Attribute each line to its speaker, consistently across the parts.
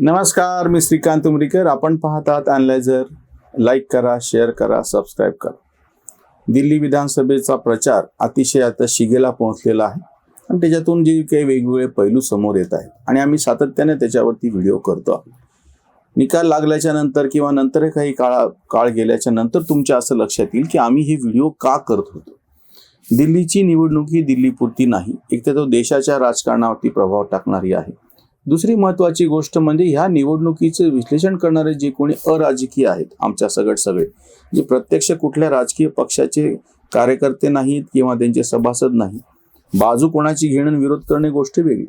Speaker 1: नमस्कार मी श्रीकांत उमरीकर. आपण पाहतात अनलायझर लाईक करा शेअर करा सबस्क्राईब करा. दिल्ली विधानसभेचा प्रचार अतिशय आता शिगेला पोहोचलेला आहे. आणि त्याच्यातून जे काही वेगवेगळे पैलू समोर येत आहेत. आणि आम्ही सातत्याने त्याच्यावरती व्हिडिओ करतो आहोत. निकाल लागल्याच्या नंतर किंवा नंतर काही काळा काळ गेल्याच्यानंतर तुमच्या असं लक्षात येईल की आम्ही हे व्हिडिओ का करत होतो? दिल्लीची निवडणूक ही दिल्लीपुरती नाही. एक तर तो देशाच्या राजकारणावरती प्रभाव टाकणारी आहे. दुसरी महत्वाची गोष्ट म्हणजे ह्या निवडणुकीचे विश्लेषण करणारे जे कोणी अराजकीय आहेत आमच्या सगळ सगळे जे प्रत्यक्ष कुठल्या राजकीय पक्षाचे कार्यकर्ते नाहीत किंवा त्यांचे सभासद नाही बाजू कोणाची घेणं विरोध करणे गोष्ट वेगळी.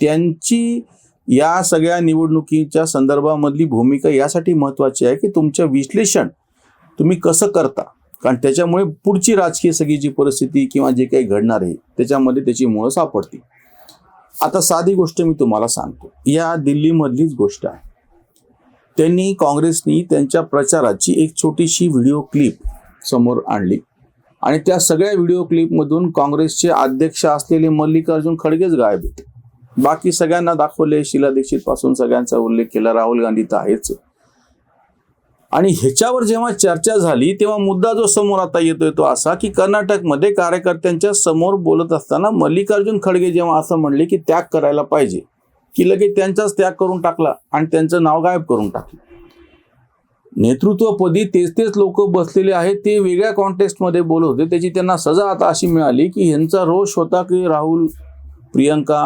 Speaker 1: त्यांची या सगळ्या निवडणुकीच्या संदर्भामधली भूमिका यासाठी महत्वाची आहे की तुमचं विश्लेषण तुम्ही कसं करता? कारण त्याच्यामुळे पुढची राजकीय सगळी जी परिस्थिती किंवा जे काही घडणार आहे त्याच्यामध्ये त्याची मुळं सापडतील. आता साधी गोष्ट मी तुम्हाला सांगतो. या दिल्लीमधलीच गोष्ट आहे. त्यांनी काँग्रेसनी त्यांच्या प्रचाराची एक छोटीशी व्हिडिओ क्लिप समोर आणली. आणि त्या सगळ्या व्हिडिओ क्लिपमधून काँग्रेसचे अध्यक्ष असलेले मल्लिकार्जुन खडगेच गायब आहेत. बाकी सगळ्यांना दाखवले शिला दीक्षित पासून सगळ्यांचा उल्लेख केला राहुल गांधी तर आहेच. आणि ह्याच्यावर जेव्हा चर्चा झाली तेव्हा मुद्दा जो समोर आता येतोय तो असा की कर्नाटकमध्ये कार्यकर्त्यांच्या समोर बोलत असताना मल्लिकार्जुन खडगे जेव्हा असं म्हणले की त्याग करायला पाहिजे की लगेच त्यांचाच त्याग करून टाकला आणि त्यांचं नाव गायब करून टाकलं. नेतृत्वपदी तेच तेच लोक बसलेले आहेत ते वेगळ्या कॉन्टेस्टमध्ये बोलत होते. त्याची त्यांना सजा आता अशी मिळाली की ह्यांचा रोष होता की राहुल प्रियंका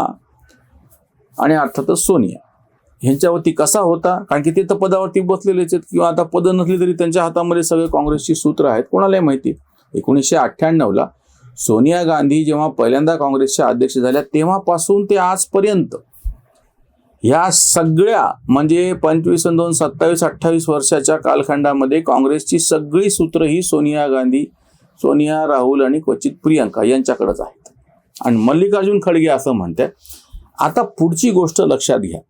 Speaker 1: आणि अर्थातच सोनिया. ह्यांच्यावरती कसा होता? कारण की ते तर पदावरती बसलेलेच आहेत. किंवा आता पदं नसली तरी त्यांच्या हातामध्ये सगळे काँग्रेसची सूत्र आहेत. कोणालाही माहिती एकोणीसशे अठ्ठ्याण्णवला सोनिया गांधी जेव्हा पहिल्यांदा काँग्रेसच्या अध्यक्ष झाल्या तेव्हापासून ते आजपर्यंत ह्या सगळ्या म्हणजे पंचवीस दोन सत्तावीस अठ्ठावीस वर्षाच्या कालखंडामध्ये काँग्रेसची सगळी सूत्र ही सोनिया गांधी सोनिया राहुल आणि क्वचित प्रियंका यांच्याकडेच आहेत. आणि मल्लिकार्जुन खडगे असं म्हणतात. आता पुढची गोष्ट लक्षात घ्या.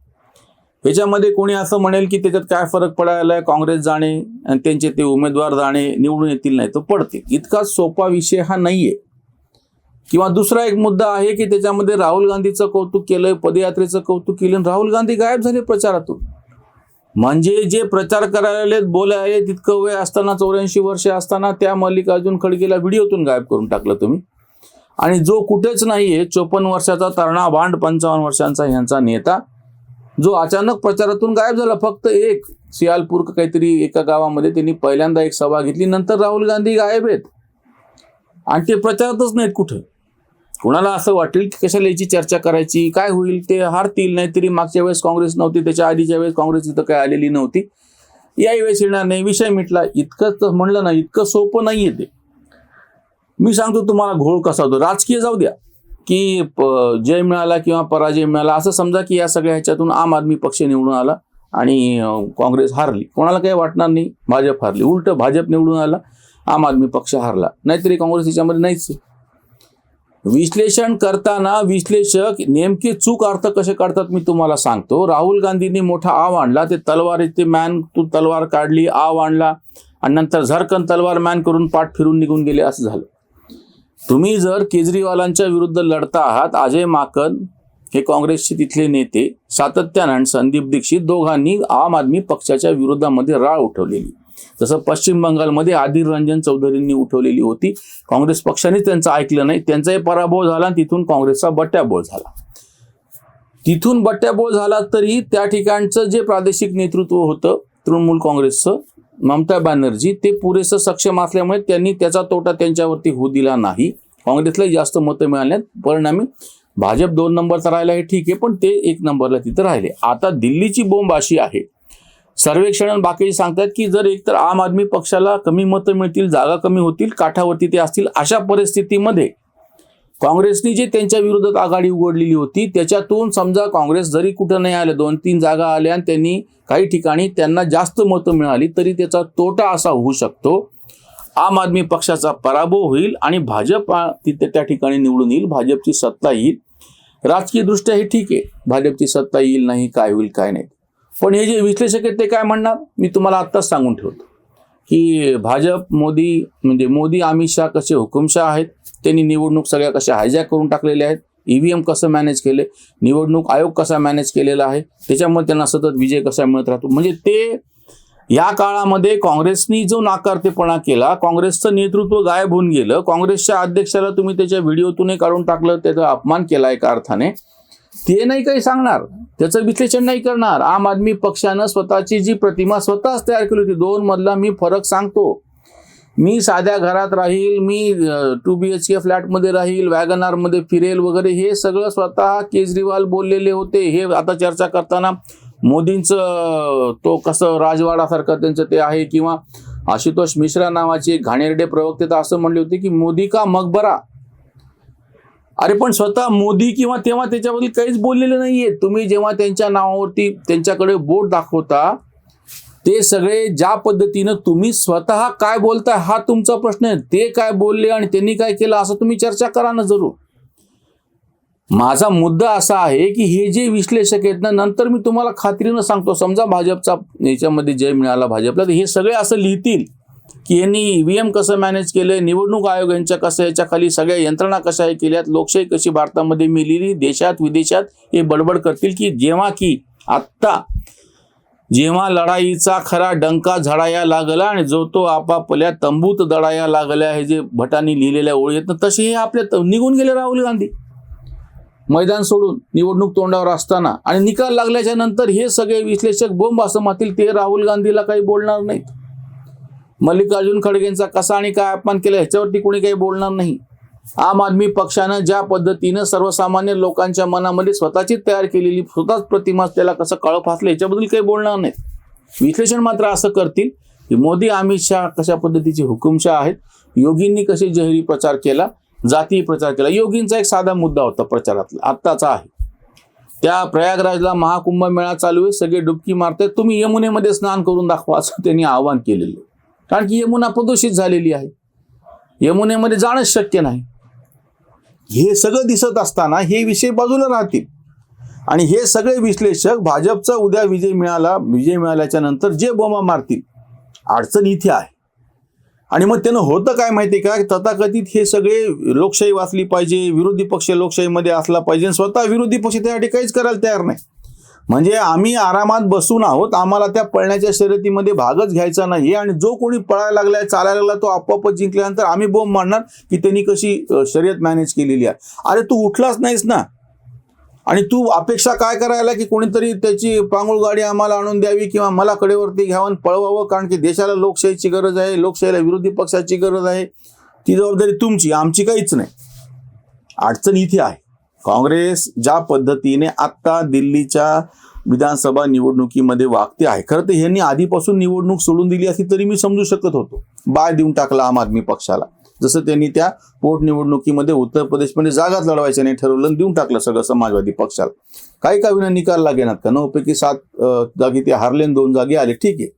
Speaker 1: ह्याच्यामध्ये कोणी असं म्हणेल की त्याच्यात काय फरक पडायला काँग्रेस जाणे आणि त्यांचे ते उमेदवार जाणे निवडून येतील नाही तर पडतील. इतका सोपा विषय हा नाहीये. किंवा दुसरा एक मुद्दा आहे की त्याच्यामध्ये राहुल गांधीचं कौतुक केलंय पदयात्रेचं कौतुक केलं आणि राहुल गांधी गायब झाले प्रचारातून. म्हणजे जे प्रचार करायला बोलायला तितकं वय असताना चौऱ्याऐंशी वर्षे असताना त्या मल्लिकार्जुन खडगेला व्हिडिओतून गायब करून टाकलं तुम्ही. आणि जो कुठेच नाहीये चोपन्न वर्षाचा तरणा भांड पंचावन्न वर्षांचा ह्यांचा नेता जो अचानक प्रचारातून गायब झाला फक्त एक. सियालपूर काहीतरी एका गावामध्ये त्यांनी पहिल्यांदा एक सभा घेतली नंतर राहुल गांधी गायब आहेत. आणि ते प्रचारातच नाहीत कुठं. कुणाला असं वाटेल की कशाला याची चर्चा करायची काय होईल ते हारतील नाहीतरी मागच्या वेळेस काँग्रेस नव्हती त्याच्या आधीच्या वेळेस काँग्रेस इथं काय आलेली नव्हती. याही वेळेस येणार नाही विषय मिटला इतकं तर म्हणलं ना इतकं सोपं नाहीये ते. मी सांगतो तुम्हाला घोळ कसा होतो राजकीय जाऊ द्या. की प- जय मिळाला किंवा पराजय मिळाला असं समजा की या सगळ्या ह्याच्यातून आम आदमी पक्ष निवडून आला आणि काँग्रेस हारली. कोणाला काही वाटणार नाही भाजप हारली. उलट भाजप निवडून आला आम आदमी पक्ष हारला. नाहीतरी काँग्रेस याच्यामध्ये नाहीच विश्लेषण करताना विश्लेषक नेमके चूक अर्थ कसे काढतात मी तुम्हाला सांगतो. राहुल गांधींनी मोठा आव आणला. ते तलवार ते मॅन तू तलवार काढली आव आणला. आणि नंतर झरकन तलवार मॅन करून पाठ फिरून निघून गेले असं झालं. तुम्ही जर केजरीवालांच्या विरुद्ध लढता आहात अजय माकन हे काँग्रेसचे तिथले नेते सातत्यानं संदीप दीक्षित दोघांनी आम आदमी पक्षाच्या विरोधामध्ये राळ उठवलेली. जसं पश्चिम बंगालमध्ये आदिर रंजन चौधरींनी उठवलेली होती. काँग्रेस पक्षाने त्यांचं ऐकलं नाही. त्यांचाही पराभव झाला आणि तिथून काँग्रेसचा बट्ट्याबोळ झाला. तिथून बट्ट्याबोळ झाला तरी त्या ठिकाणचं जे प्रादेशिक नेतृत्व होतं तृणमूल काँग्रेसचं ममता बॅनर्जी ते पुरेसं सक्षम असल्यामुळे त्यांनी त्याचा तोटा त्यांच्यावरती होऊ दिला नाही. काँग्रेसला जास्त मतं मिळाल्यात. परिणामी भाजप दोन नंबरचा राहिला हे ठीक आहे पण ते एक नंबरला तिथं राहिले. आता दिल्लीची बोंब अशी आहे. सर्वेक्षण बाकी सांगतात की जर एकतर आम आदमी पक्षाला कमी मतं मिळतील जागा कमी होतील काठावरती ते असतील अशा परिस्थितीमध्ये काँग्रेसने जे त्यांच्या विरोधात आघाडी उघडलेली होती त्याच्यातून समजा काँग्रेस जरी कुठं नाही आलं दोन तीन जागा आल्या आणि त्यांनी काही ठिकाणी त्यांना जास्त मतं मिळाली तरी त्याचा तोटा असा होऊ शकतो. आम आदमी पक्षाचा पराभव होईल आणि भाजप तिथे त्या ठिकाणी निवडून येईल भाजपची सत्ता येईल. राजकीयदृष्ट्या हे ठीक आहे भाजपची सत्ता येईल नाही काय होईल काय नाही. पण हे जे विश्लेषक आहेत ते काय म्हणणार? मी तुम्हाला आत्ताच सांगून ठेवतो की भाजप मोदी म्हणजे मोदी अमित शाह कसे हुकुमशाह आहेत त्यांनी निवडणूक सगळ्या कशा हायजॅक करून टाकलेल्या आहेत. ईव्हीएम कसं मॅनेज केले? निवडणूक आयोग कसा मॅनेज केलेला आहे? त्याच्यामुळे त्यांना सतत विजय कसा मिळत राहतो? म्हणजे ते या काळामध्ये काँग्रेसनी जो नाकारतेपणा केला काँग्रेसचं नेतृत्व गायब होऊन गेलं. काँग्रेसच्या अध्यक्षाला तुम्ही त्याच्या व्हिडिओतूनही काढून टाकलं त्याचा अपमान केला एका अर्थाने. ते नाही काही सांगणार. त्याचं विश्लेषण नाही करणार. आम आदमी पक्षानं स्वतःची जी प्रतिमा स्वतःच तयार केली होती. दोन मधला मी फरक सांगतो. मी साध्या घरात राहील मी टू बी एच के फ्लॅटमध्ये राहील वॅगनारमध्ये फिरेल वगैरे हे सगळं स्वतः केजरीवाल बोललेले होते. हे आता चर्चा करताना मोदींचं तो कसं राजवाडासारखं त्यांचं ते आहे किंवा आशुतोष मिश्रा नावाचे एक घाणेरडे प्रवक्ते तर असं म्हणले होते की मोदी का मकबरा? अरे पण स्वतः मोदी किंवा तेव्हा त्याच्याबद्दल काहीच बोललेलं नाहीये. तुम्ही जेव्हा त्यांच्या नावावरती त्यांच्याकडे बोट दाखवता ते सगळे ज्या पद्धतीनं तुम्ही स्वतः काय बोलताय हा तुमचा प्रश्न आहे. ते काय बोलले आणि त्यांनी काय केलं असं तुम्ही चर्चा करा ना जरूर. माझा मुद्दा असा आहे की हे जे विश्लेषक आहेत ना नंतर मी तुम्हाला खात्रीनं सांगतो. समजा भाजपचा याच्यामध्ये जय मिळाला भाजपला तर हे सगळे असं लिहितील की यांनी ईव्हीएम कसं मॅनेज केलं निवडणूक आयोग यांच्या कसं याच्या खाली सगळ्या यंत्रणा कशा हे केल्यात लोकशाही कशी भारतामध्ये मिलेली देशात विदेशात हे बडबड करतील की जेव्हा की आत्ता जेव्हा लढाईचा खरा डंका झडाया लागला आणि जो तो आपापल्या तंबूत दडाया लागल्या हे जे भटांनी लिहिलेल्या ओळी आहेत ना तसे हे आपल्या त- निघून गेले राहुल गांधी. मैदान सोडून निवडणूक तोंडावर असताना आणि निकाल लागल्याच्या नंतर हे सगळे विश्लेषक बोंब असं मातील ते राहुल गांधीला काही बोलणार नाहीत. मल्लिकार्जुन खडगेंचा कसा आणि काय अपमान केला ह्याच्यावरती कोणी काही बोलणार नाही. आम आदमी पक्षानं ज्या पद्धतीनं सर्वसामान्य लोकांच्या मनामध्ये स्वतःची तयार केलेली स्वतःच प्रतिमा त्याला कसं कळ फासलं याच्याबद्दल काही बोलणार नाहीत. विश्लेषण मात्र असं करतील की मोदी अमित शहा कशा पद्धतीचे हुकुमशाह आहेत योगींनी कसे जहिरी प्रचार केला जातीय प्रचार केला योगींचा एक साधा मुद्दा होता प्रचारातला आत्ताचा आहे. त्या प्रयागराजला महाकुंभ मेळा चालू आहे सगळे डुबकी मारतायत तुम्ही यमुनेमध्ये स्नान करून दाखवा असं त्यांनी आवाहन केलेलं कारण की यमुना प्रदूषित झालेली आहे. यमुनेमध्ये जाणंच शक्य नाही. हे सगळं दिसत असताना हे विषय बाजूला राहतील. आणि हे सगळे विश्लेषक भाजपचा उद्या विजय मिळाला विजय मिळाल्याच्या नंतर जे बोमा मारतील अडचण इथे आहे. आणि मग त्यानं होतं काय माहिती का? तथाकथित हे सगळे लोकशाही वाचली पाहिजे विरोधी पक्ष लोकशाहीमध्ये असला पाहिजे स्वतः विरोधी पक्ष त्यासाठी काहीच करायला तयार नाही. म्हणजे आम्ही आरामात बसून आहोत. आम्हाला त्या पळण्याच्या शर्यतीमध्ये भागच घ्यायचा नाही आणि जो कोणी पळायला लागलाय चालायला लागला तो आपोआपच जिंकल्यानंतर आम्ही बोंब मारणार की त्यांनी कशी शर्यत मॅनेज केलेली आहे. अरे तू उठलाच नाहीस ना. आणि तू अपेक्षा काय करायला की कोणीतरी त्याची पांगुळ गाडी आम्हाला आणून द्यावी किंवा मला कडेवरती घ्यावं पळवावं? कारण की देशाला लोकशाहीची गरज आहे लोकशाहीला विरोधी पक्षाची गरज आहे. ती जबाबदारी तुमची आमची काहीच नाही. अडचण इथे आहे. काँग्रेस ज्या पद्धतीने आत्ता दिल्लीच्या विधानसभा निवडणुकीमध्ये वागते आहे. खरं तर ह्यांनी आधीपासून निवडणूक सोडून दिली असती तरी मी समजू शकत होतो. बाय देऊन टाकला आम आदमी पक्षाला. जसं त्यांनी त्या पोटनिवडणुकीमध्ये उत्तर प्रदेशमध्ये जागाच लढवायच्या नाही ठरवलं देऊन टाकलं सगळं समाजवादी पक्षाला. काही का विना निकाल लागेनात का? नऊपैकी सात जागी ते हारले आणि दोन जागी आले. ठीक आहे.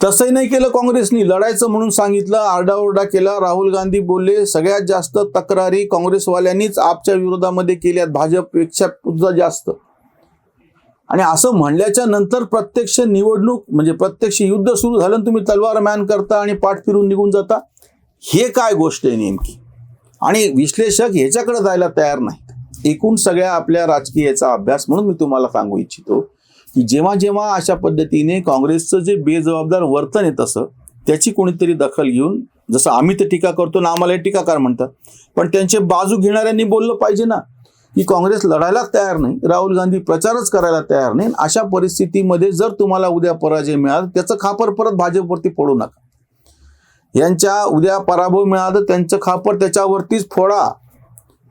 Speaker 1: तसंही नाही केलं काँग्रेसनी. लढायचं म्हणून सांगितलं आरडाओरडा केला. राहुल गांधी बोलले सगळ्यात जास्त तक्रारी काँग्रेसवाल्यांनीच आपच्या विरोधामध्ये केल्यात. भाजपपेक्षा सुद्धा जास्त. आणि असं म्हणल्याच्या नंतर प्रत्यक्ष निवडणूक म्हणजे प्रत्यक्ष युद्ध सुरू झालं तुम्ही तलवार मॅन करता आणि पाठ फिरून निघून जाता हे काय गोष्ट आहे नेमकी? आणि विश्लेषक ह्याच्याकडे जायला तयार नाहीत. एकूण सगळ्या आपल्या राजकीयाचा अभ्यास म्हणून मी तुम्हाला सांगू इच्छितो की जेव्हा जेव्हा अशा पद्धतीने काँग्रेसचं जे बेजबाबदार वर्तन आहे तसं त्याची कोणीतरी दखल घेऊन जसं आम्ही तर टीका करतो ना आम्हाला हे टीकाकार म्हणतात पण त्यांचे बाजू घेणाऱ्यांनी बोललं पाहिजे ना की काँग्रेस लढायलाच तयार नाही राहुल गांधी प्रचारच करायला तयार नाही अशा परिस्थितीमध्ये जर तुम्हाला उद्या पराजय मिळाला त्याचं खापर परत भाजपवरती फोडू नका. यांच्या उद्या पराभव मिळाला त्यांचं खापर त्याच्यावरतीच फोडा.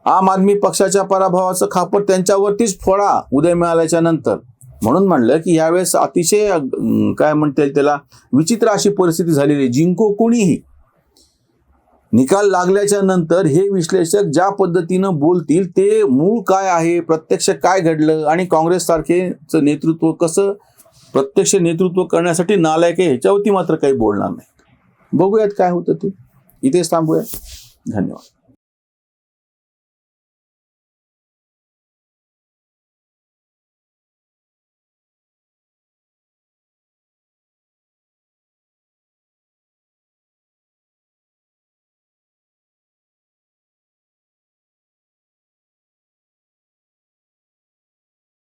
Speaker 1: आम आदमी पक्षाच्या पराभवाचं खापर त्यांच्यावरतीच फोडा उद्या मिळाल्याच्या नंतर. म्हणून म्हणलं की यावेळेस अतिशय काय म्हणता येईल त्याला विचित्र अशी परिस्थिती झालेली आहे. जिंको कोणीही? निकाल लागल्याच्या नंतर हे विश्लेषक ज्या पद्धतीनं बोलतील ते मूळ काय आहे प्रत्यक्ष काय घडलं आणि काँग्रेस सारखेचं नेतृत्व कसं प्रत्यक्ष नेतृत्व करण्यासाठी नालायक आहे ह्याच्यावरती मात्र काही बोलणार नाही. बघूयात काय होतं ते. इथेच थांबूया. धन्यवाद.